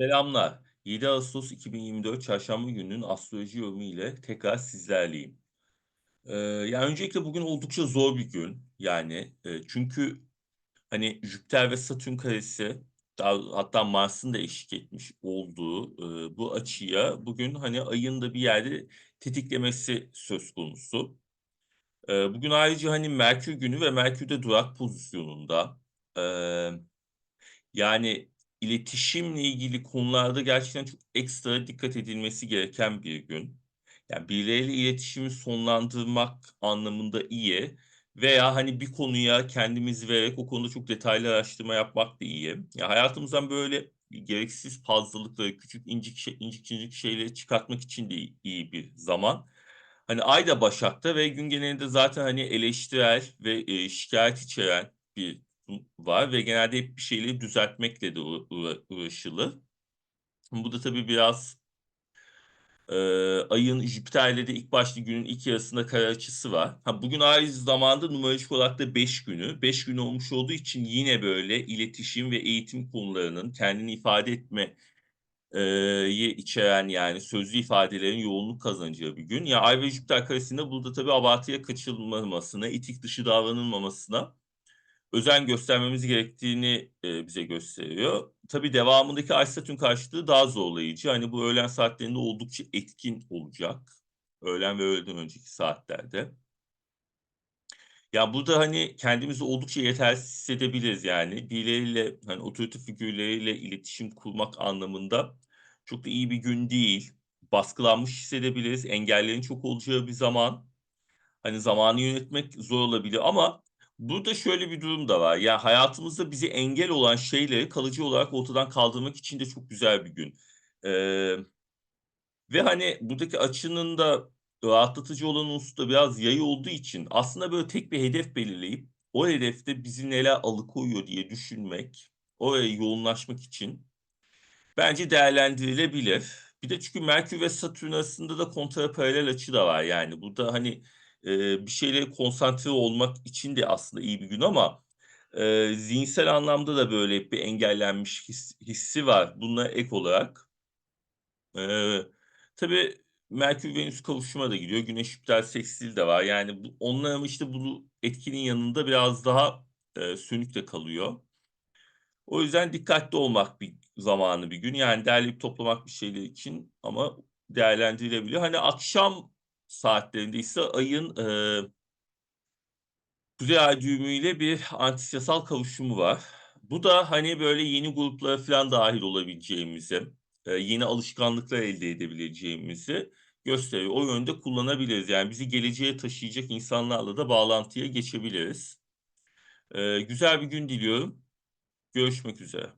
Selamlar. 7 Ağustos 2024 Çarşamba gününün astroloji yorumu ile tekrar sizlerleyim. Eee, ya, öncelikle bugün oldukça zor bir gün. Yani, eee, çünkü, hani, Jüpiter ve Satürn karesi hatta Mars'ın da eşlik etmiş olduğu, ııı, bu açıya bugün, hani, Ay'ın da bir yerde tetiklemesi söz konusu. Eee, bugün ayrıca, hani, Merkür günü ve Merkür de durak pozisyonunda. Emm yani, iletişimle ilgili konularda gerçekten çok ekstra dikkat edilmesi gereken bir gün. Yani, birileriyle iletişimi sonlandırmak anlamında iyi veya, hani, bir konuya kendimizi vererek o konuda çok detaylı araştırma yapmak da iyi. Ya, hayatımızdan böyle gereksiz fazlalıkları, küçük incik şey incik cincik şeyleri çıkartmak için de iyi bir zaman. Hani, Ay da Başak'ta ve gün genelinde zaten, hani, eleştirel ve, eee, şikâyet içeren bir var ve genelde hep bir şeyleri düzeltmekle de uğra uğra uğraşılır. Bu da tabii biraz eee, Ay'ın Jüpiter'le de ilk başta günün ilk yarısında kare açısı var. Ha, bugün aynı zamanda numerolojik olarak da 5 günü. 5 gün olmuş olduğu için yine böyle iletişim ve eğitim konularının kendini ifade etme yi içeren, yani, sözlü ifadelerin yoğunluk kazanacağı bir gün. Ya, Ay ve Jüpiter karesinde burada tabii abartıya kaçılmamasına, etik dışı davranılmamasına özen göstermemiz gerektiğini, eee, bize gösteriyor. Tabii devamındaki Ay-Satürn karşıtlığı daha zorlayıcı. Hani, bu öğlen saatlerinde oldukça etkin olacak. Öğlen ve öğleden önceki saatlerde. Ya, burada, hani, kendimizi oldukça yetersiz hissedebiliriz, yani. Birileriyle, hani, otorite figürleriyle iletişim kurmak anlamında çok da iyi bir gün değil. Baskılanmış hissedebiliriz. Engellerin çok olacağı bir zaman. Hani, zamanı yönetmek zor olabilir ama burada şöyle bir durum da var. Ya, hayatımızda bize engel olan şeyleri kalıcı olarak ortadan kaldırmak için de çok güzel bir gün. Eee, ve, hani, buradaki açının da rahatlatıcı olan unsur da biraz Yay olduğu için aslında, böyle, tek bir hedef belirleyip o hedefte bizi neler alıkoyuyor diye düşünmek, oraya yoğunlaşmak için bence değerlendirilebilir. Bir de çünkü Merkür ve Satürn arasında da kontraparalel açı da var. Yani, burada, hani, eee, bir şeylere konsantre olmak için de aslında iyi bir gün ama, eee, zihinsel anlamda da, böyle, bir engellenmiş his hissi var buna ek olarak. Eee, tabii Merkür-Venüs kavuşuma da gidiyor. Güneş-Jüpiter seksil de var. Yani, bu onlar işte, bu etkinin yanında biraz daha, eee, sönük de kalıyor. O yüzden dikkatli olmak bir zamanı bir gün. Yani, derleyip toplamak bir şeyler için ama değerlendirilebilir. Hani, akşam saatlerinde ise Ay'ın, eee Kuzey Ay düğümüyle bir antisyasal kavuşumu var. Bu da, hani, böyle, yeni gruplara filan dâhil olabileceğimizi, eee, yeni alışkanlıklar elde edebileceğimizi gösteriyor. O yönde kullanabiliriz. Yani, bizi geleceğe taşıyacak insanlarla da bağlantıya geçebiliriz. Eee, güzel bir gün diliyorum. Görüşmek üzere.